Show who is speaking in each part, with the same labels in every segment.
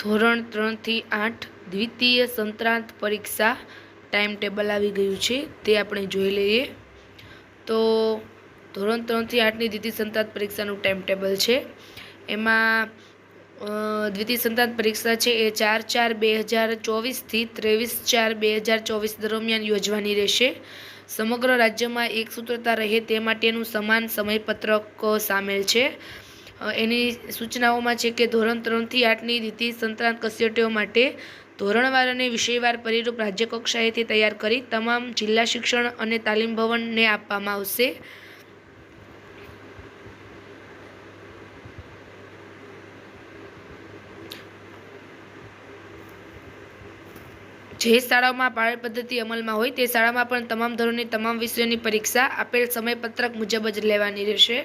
Speaker 1: ધોરણ ત્રણથી આઠ દ્વિતીય સંત્રાંત પરીક્ષા ટાઈમ ટેબલ આવી ગયું છે, તે આપણે જોઈ લઈએ. તો ધોરણ ત્રણથી આઠની દ્વિતીય સંતાંત પરીક્ષાનું ટાઈમ ટેબલ છે. એમાં દ્વિતીય સંત્રાંત પરીક્ષા છે એ ચાર ચાર બે હજાર ચોવીસથી ત્રેવીસ ચાર બે હજાર ચોવીસ દરમિયાન યોજવાની રહેશે. સમગ્ર રાજ્યમાં એક સૂત્રતા રહે તે માટેનું સમાન સમયપત્રક સામેલ છે. એની સૂચનાઓમાં છે કે ધોરણ ત્રણથી આઠની રીતિ સંત્રાંત કસોટીઓ માટે ધોરણવાર અને વિષયવાર પરિરૂપ રાજ્ય કક્ષાએથી તૈયાર કરી તમામ જિલ્લા શિક્ષણ અને તાલીમ ભવનને આપવામાં આવશે. જે શાળાઓમાં પાળે પદ્ધતિ અમલમાં હોય તે શાળામાં પણ તમામ ધોરણની તમામ વિષયોની પરીક્ષા આપેલ સમયપત્રક મુજબ જ લેવાની રહેશે.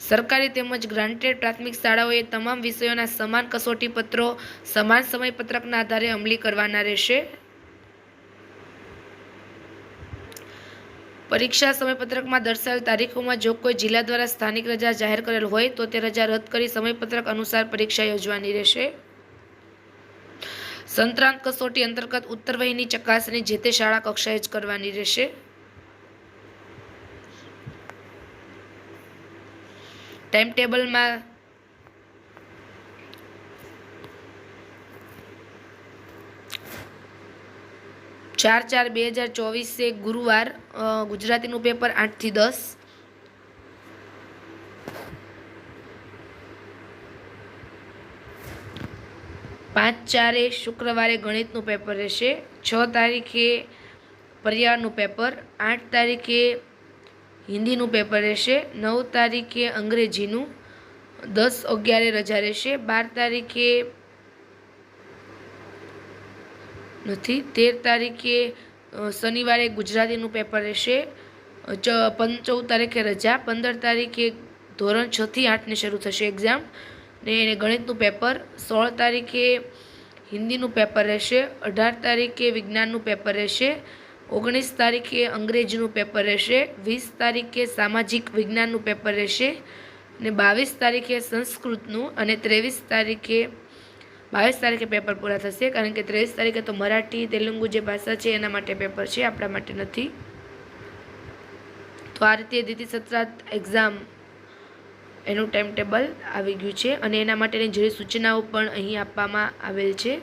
Speaker 1: સરકારી તેમજ ગ્રાન્ટેડ પ્રાથમિક શાળાઓએ તમામ વિષયોના સમાન કસોટી પત્રો સમાન સમયપત્રકના આધારે અમલી કરવાના રહેશે. પરીક્ષા સમયપત્રકમાં દર્શાવેલ તારીખોમાં જો કોઈ જિલ્લા દ્વારા સ્થાનિક રજા જાહેર કરેલ હોય, તો તે રજા રદ કરી સમયપત્રક અનુસાર પરીક્ષા યોજવાની રહેશે. સંતરાંત કસોટી અંતર્ગત ઉત્તરવહીની ચકાસણી જે તે શાળા કક્ષાએ જ કરવાની રહેશે. ટાઈમ ટેબલમાં ચાર ચાર બે હજાર ચોવીસે ગુરુવાર ગુજરાતીનું પેપર આઠથી દસ. પાંચ ચારે શુક્રવારે ગણિતનું પેપર રહેશે. છ તારીખે પર્યાવરણનું પેપર, આઠ તારીખે હિન્દીનું પેપર રહેશે, નવ તારીખે અંગ્રેજીનું, દસ અગિયારે રજા રહેશે, બાર તારીખે નથી, તેર તારીખે શનિવારે ગુજરાતીનું પેપર રહેશે પંચૌદ તારીખે રજા, પંદર તારીખે ધોરણ છથી આઠને શરૂ થશે એક્ઝામ ને એને ગણિતનું પેપર, સોળ તારીખે હિન્દીનું પેપર રહેશે, અઢાર તારીખે વિજ્ઞાનનું પેપર રહેશે ઓગણીસ તારીખે અંગ્રેજીનું પેપર રહેશે, વીસ તારીખે સામાજિક વિજ્ઞાનનું પેપર રહેશે ને બાવીસ તારીખે સંસ્કૃતનું અને ત્રેવીસ તારીખે, બાવીસ તારીખે પેપર પૂરા થશે. કારણ કે ત્રેવીસ તારીખે તો મરાઠી, તેલુગુ જે ભાષા છે એના માટે પેપર છે, આપણા માટે નથી. તો આ રીતે દ્વિતીય સત્રાંત એક્ઝામ એનું ટાઈમ ટેબલ આવી ગયું છે અને એના માટેની જેવી સૂચનાઓ પણ અહીં આપવામાં આવેલ છે.